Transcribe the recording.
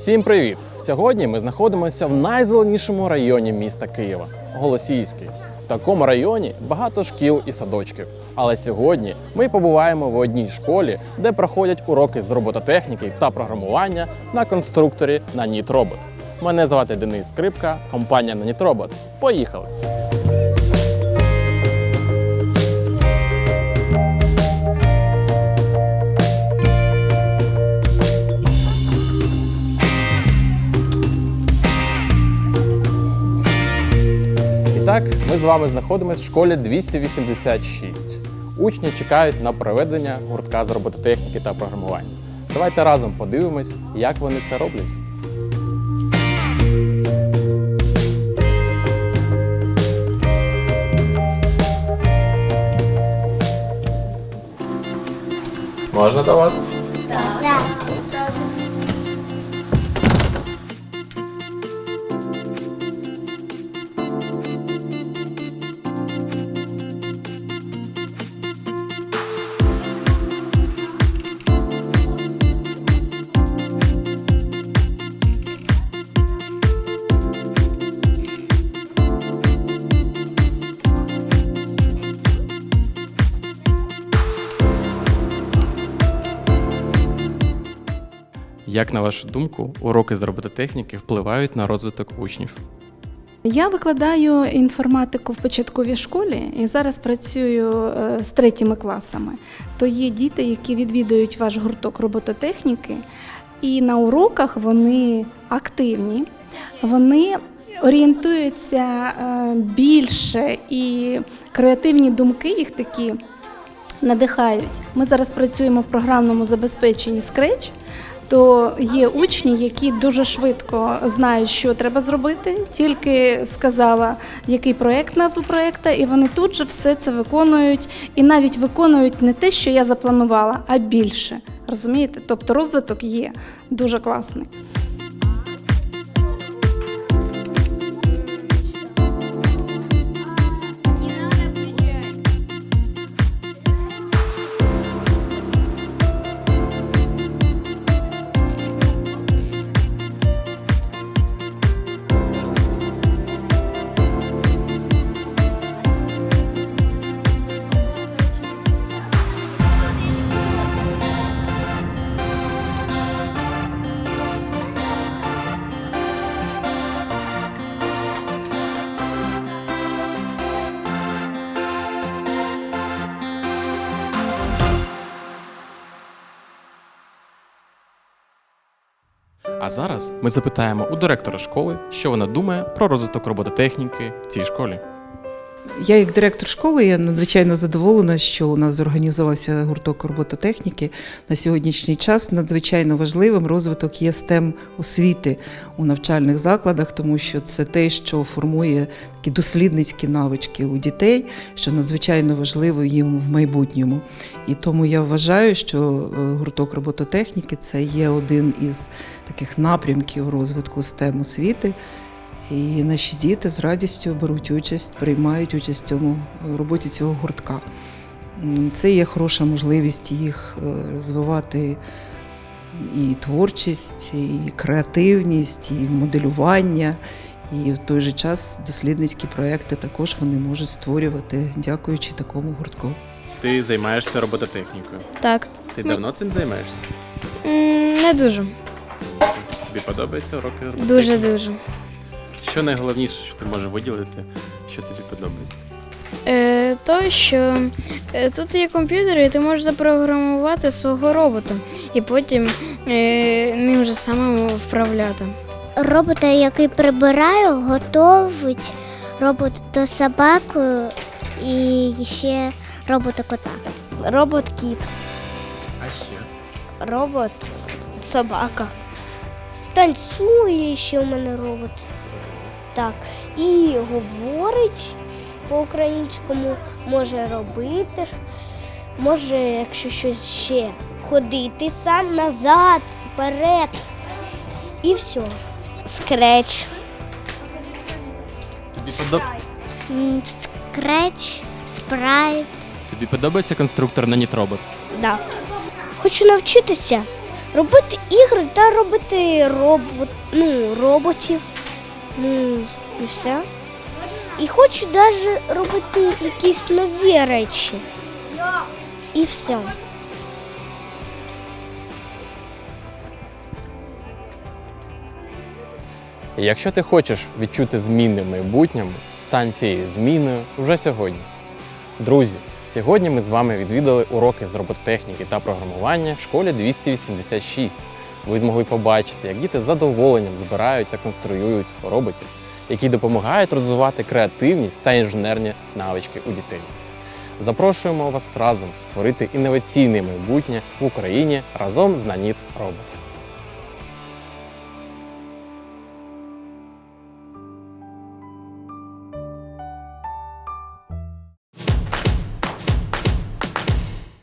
Всім привіт! Сьогодні ми знаходимося в найзеленішому районі міста Києва Голосіївський. В такому районі багато шкіл і садочків. Але сьогодні ми побуваємо в одній школі, де проходять уроки з робототехніки та програмування на конструкторі Нанітробот. Мене звати Денис Скрипка, компанія Нанітробот. Поїхали! Так, ми з вами знаходимося в школі 286. Учні чекають на проведення гуртка з робототехніки та програмування. Давайте разом подивимось, як вони це роблять. Можна до вас? Як на вашу думку, уроки з робототехніки впливають на розвиток учнів? Я викладаю інформатику в початковій школі і зараз працюю е, з третіми класами. То є діти, які відвідують ваш гурток робототехніки, і на уроках вони активні, вони орієнтуються е, більше і креативні думки їх такі надихають. Ми зараз працюємо в програмному забезпеченні Scratch, то є учні, які дуже швидко знають, що треба зробити. Тільки сказала, який проєкт, назву проекта, і вони тут же все це виконують, і навіть виконують не те, що я запланувала, а більше. Розумієте? Тобто розвиток є дуже класний. А зараз ми запитаємо у директора школи, що вона думає про розвиток робототехніки в цій школі. Я, як директор школи, я надзвичайно задоволена, що у нас зорганізувався гурток робототехніки. На сьогоднішній час надзвичайно важливим розвиток є STEM освіти у навчальних закладах, тому що це те, що формує такі дослідницькі навички у дітей, що надзвичайно важливо їм в майбутньому. І тому я вважаю, що е, гурток робототехніки це є один із таких напрямків розвитку STEM освіти. І наші діти з радістю беруть участь, приймають участь в цьому в роботі цього гуртка. Це є хороша можливість їх е, розвивати і творчість, і креативність, і моделювання. І в той же час дослідницькі проекти також вони можуть створювати, дякуючи такому гуртку. Ти займаєшся робототехнікою. Так. Ти давно цим займаєшся? Не дуже. Тобі подобаються уроки робототехніки? Дуже дуже. Що найголовніше, що ти можеш виділити, що тобі подобається? Е, то, що е, тут є комп'ютер, і ти можеш запрограмувати свого робота і потім е, ним же самим вправляти. робота, який прибирає, готовить робота собаку і ще робота кота. Робот кіт, А ще? робот собака. Танцює ще у мене робот. Так. І говорить по-українському, може робити, може, якщо щось ще, ходити сам назад, вперед. І все. Скреч. Тобі, подоб... Скреч, спрайт. Тобі подобається конструктор на нітробот? Да. Хочу навчитися, робити ігри та робити робот, ну, роботів. Ну і все. І хочу навіть робити якісь нові речі. І все. Якщо ти хочеш відчути зміни в майбутньому, стань цією зміною вже сьогодні. Друзі, сьогодні ми з вами відвідали уроки з робототехніки та програмування в школі 286. Ви змогли побачити, як діти з задоволенням збирають та конструюють роботів, які допомагають розвивати креативність та інженерні навички у дітей. Запрошуємо вас разом створити інноваційне майбутнє в Україні разом з Наніт Робот.